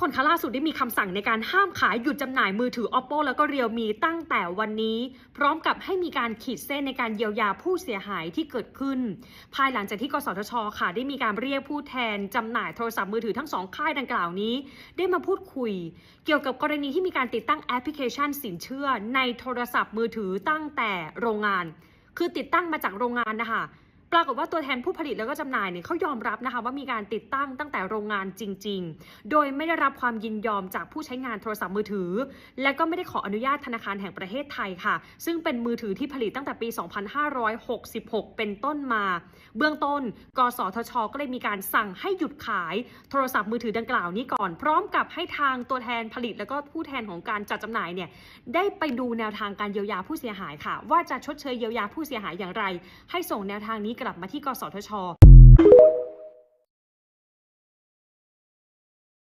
คนคะล่าสุดได้มีคำสั่งในการห้ามขายหยุดจำหน่ายมือถือ oppo แล้วก็ realme ตั้งแต่วันนี้ พร้อมกับให้มีการขีดเส้นในการเยียวยาผู้เสียหายที่เกิดขึ้น ภายหลังจากที่กสทช ค่ะ ได้มีการเรียกผู้แทนจำหน่ายโทรศัพท์มือถือทั้งสองค่ายดังกล่าวนี้ ได้มาพูดคุย เกี่ยวกับกรณีที่มีการติดตั้งแอปพลิเคชันสินเชื่อ ในโทรศัพท์มือถือตั้งแต่โรงงาน คือติดตั้งมาจากโรงงานนะคะ ปรากฏว่าตัวแทนผู้ผลิตแล้วก็จำหน่ายเนี่ยเขายอมรับนะคะว่ามีการติดตั้งตั้งแต่โรงงานจริง ๆ โดยไม่ได้รับความยินยอมจากผู้ใช้งานโทรศัพท์มือถือ และก็ไม่ได้ขออนุญาตธนาคารแห่งประเทศไทยค่ะ ซึ่งเป็นมือถือที่ผลิตตั้งแต่ปี 2566 เป็นต้นมา เบื้องต้น กสทช ก็เลยมีการสั่งให้หยุดขายโทรศัพท์มือถือดังกล่าวนี้ก่อน พร้อมกับให้ทางตัวแทนผลิต แล้วก็ผู้แทนของการจัดจำหน่ายเนี่ยได้ไปดูแนวทางการเยียวยาผู้เสียหายค่ะ ว่าจะชดเชยเยียวยาผู้เสียหายอย่างไร ให้ส่งแนวทางนี้กลับมาที่กสทช